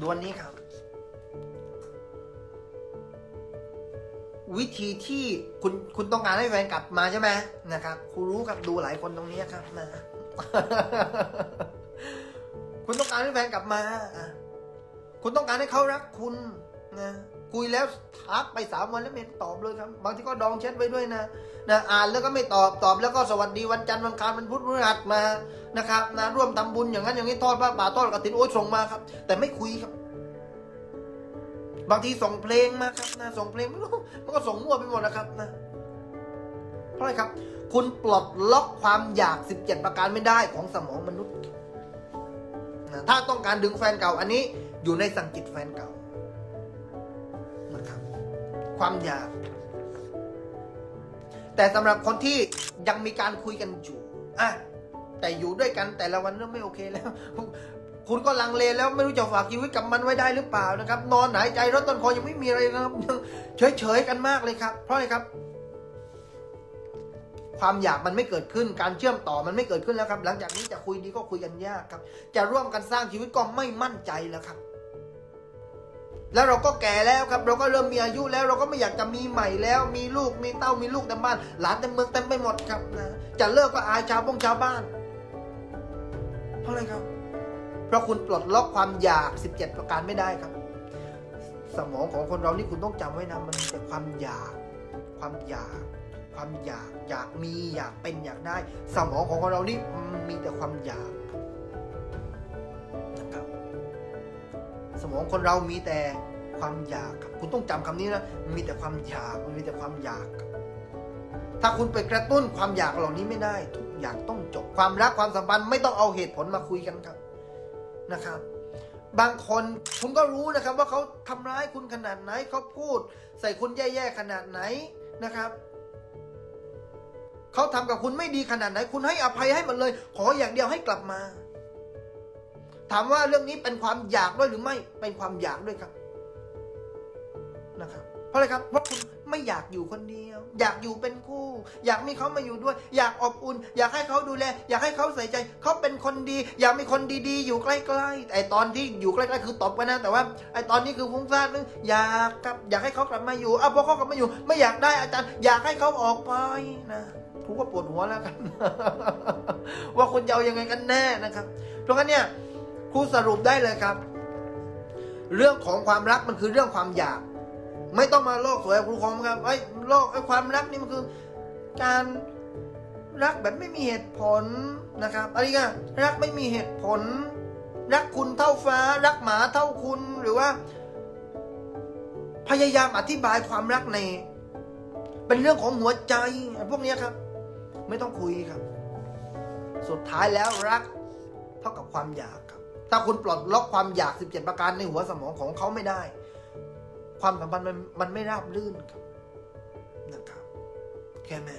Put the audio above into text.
ดวนนี้ครับ วิธีที่คุณคุณต้องการให้แฟนกลับมาใช่ไหมนะครับคุณรู้กับดูหลายคนตรงนี้ครับนะคุณต้องการให้แฟนกลับมา คุณต้องการให้เขารักคุณนะ คุยแล้วทักไปสามวันแล้วไม่ตอบเลยครับบางทีก็ดองแชทไว้ด้วยนะนะอ่านแล้วก็ไม่ตอบตอบแล้วก็สวัสดีวันจันทร์วันอังคารวันพุธพฤหัสมานะครับนะร่วมทำบุญอย่างนั้นอย่างนี้ทอดพระป่าทอดกระถินโอ้ยส่งมาครับ แต่ไม่คุยครับ บางทีส่งเพลงมาครับนะส่งเพลงมันก็ส่งมั่วไปหมดนะครับนะเพราะอะไรครับ คุณปลดล็อกความอยาก 17 ประการไม่ได้ของสมองมนุษย์นะถ้าต้องการดึงแฟนเก่าอันนี้อยู่ในสังกิตแฟนเก่า ความอยาก แต่สำหรับคนที่ยังมีการคุยกันอยู่อะแต่อยู่ด้วยกันแต่ละวันเริ่มไม่โอเคแล้ว คุณก็ลังเลแล้วไม่รู้จะฝากชีวิตกับมันไว้ได้หรือเปล่านะครับ นอนหายใจรถต้นคอยังไม่มีอะไรนะครับเฉยๆกันมากเลยครับ เพราะอะไรครับ ความอยากมันไม่เกิดขึ้นการเชื่อมต่อมันไม่เกิดขึ้นแล้วครับ หลังจากนี้จะคุยดีก็คุยกันยากครับ จะร่วมกันสร้างชีวิตก็ไม่มั่นใจแล้วครับ แล้วเราก็แก่แล้วครับ เราก็เริ่มมีอายุแล้วเราก็ไม่อยากจะมีใหม่แล้ว มีลูกมีเต้ามีลูกเต็มบ้าน หลานเต็มเมืองเต็มไปหมดครับนะจะเลิกก็อายชาวบ้งชาวบ้าน เพราะอะไรครับ เพราะคุณปลดล็อกความอยาก 17 ประการไม่ได้ครับ สมองของคนเรานี่คุณต้องจำไว้นะมันมีแต่ความอยาก ความอยาก ความอยากอยากมีอยากเป็นอยากได้ สมองของคนเรานี่มีแต่ความอยาก สมองคนเรามีแต่ความอยากครับคุณต้องจำคำนี้นะมีแต่ความอยากมันมีแต่ความอยาก ถ้าคุณไปกระตุ้นความอยากเหล่านี้ไม่ได้ ทุกอย่างต้องจบความรักความสัมพันธ์ไม่ต้องเอาเหตุผลมาคุยกันครับนะครับ บางคนคุณก็รู้นะครับ ว่าเขาทำร้ายคุณขนาดไหนเขาพูด ใส่คุณแย่ๆขนาดไหนนะครับเขาทำกับคุณไม่ดีขนาดไหน คุณให้อภัยให้หมดเลย ขออย่างเดียวให้กลับมา ถามว่าเรื่องนี้เป็นความอยากด้วยหรือไม่เป็นความอยากด้วยครับนะครับ เพราะอะไรครับเพราะคุณไม่อยากอยู่คนเดียว อยากอยู่เป็นคู่ อยากมีเขามาอยู่ด้วย อยากอบอุ่น อยากให้เขาดูแล อยากให้เขาใส่ใจ เขาเป็นคนดี อยากมีคนดีๆ อยู่ใกล้ๆแต่ตอนที่อยู่ใกล้ๆคือตบกันนะแต่ว่าไอตอนนี้คือฟุ้งซ่านนึงอยากกับอยากให้เขากลับมาอยู่อะพอเขากลับมาอยู่ ไม่อยากได้อาจารย์ อยากให้เขาออกไปนะผมก็ปวดหัวแล้วกันว่าคุณจะเอายังไงกันแน่นะครับเพราะงั้นเนี่ยูสรุปได้เลยครับ เรื่องของความรักมันคือเรื่องความอยาก ไม่ต้องมาโลกสวยครูคอมครับไอ้โลกไอ้ความรักนี่มันคือ การรักแบบไม่มีเหตุผลนะครับอะไรกันรักไม่มีเหตุผล รักคุณเท่าฟ้า รักหมาเท่าคุณหรือว่า พยายามอธิบายความรักใน เป็นเรื่องของหัวใจพวกนี้ครับ ไม่ต้องคุยครับ สุดท้ายแล้วรักเท่ากับความอยากครับ ถ้าคุณปลดล็อกความอยาก 17 ประการในหัวสมองของเขาไม่ได้ ความสัมพันธ์มันมันไม่ราบรื่นครับนะครับ แค่แม่